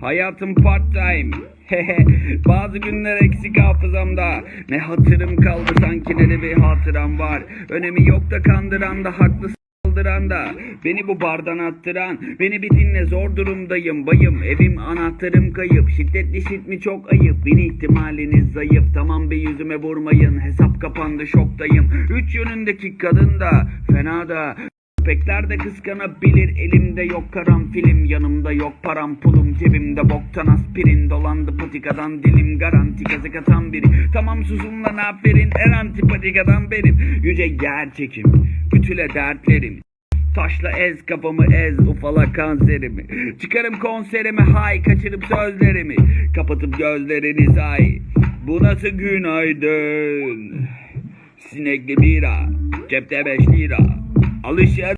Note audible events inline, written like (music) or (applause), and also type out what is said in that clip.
Hayatım part time. (laughs) Bazı günler eksik hafızamda. Ne hatırım kaldı sanki ne de bir hatıram var. Önemi yok da kandıran da haklı saldıran da. Beni bu bardan attıran Beni bir dinle zor durumdayım bayım. Evim anahtarım kayıp. Şiddetli shit mi çok ayıp? Beni ihtimaliniz zayıf. Tamam bir yüzüme vurmayın. Hesap kapandı şoktayım. Üç yönündeki kadın da Fena da Köpekler de kıskanabilir. Elimde yok karanfilim Yanımda yok param pulum Cebimde boktan aspirin. Dolandı patikadan dilim Garanti kazık atan biri. Tamam susun lan aferin? En antipatikadan benim. Yüce yer çekim dertlerim. Taşla ez kafamı ez ufala kanserimi. Çıkarım konserime hay kaçırıp sözlerimi. Kapatıp gözleriniz ay Bu nasıl günaydın? Sinekli bira Cepte beş lira. Alışır